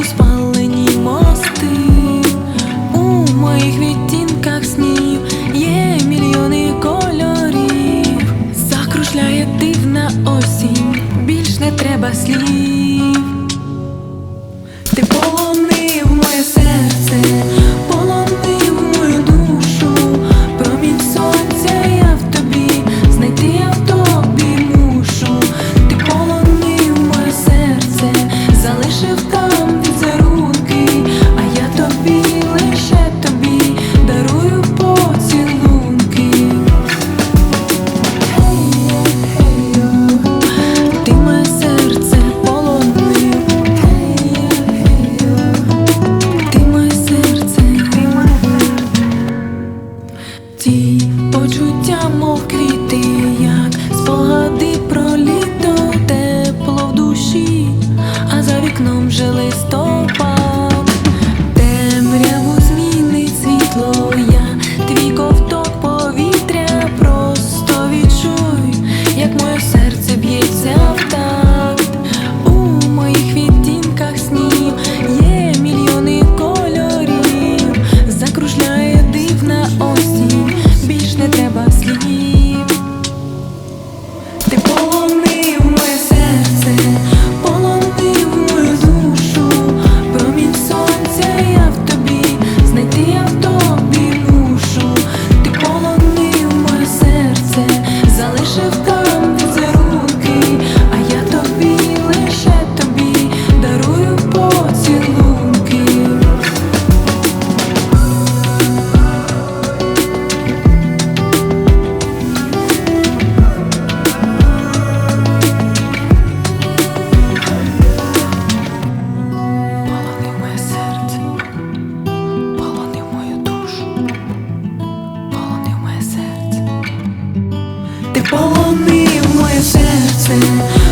світу спалені мости, у моїх відтінках снів є мільйони кольорів, закружляє дивна осінь, більш не треба слів. Ти вікном вже листопад, waiting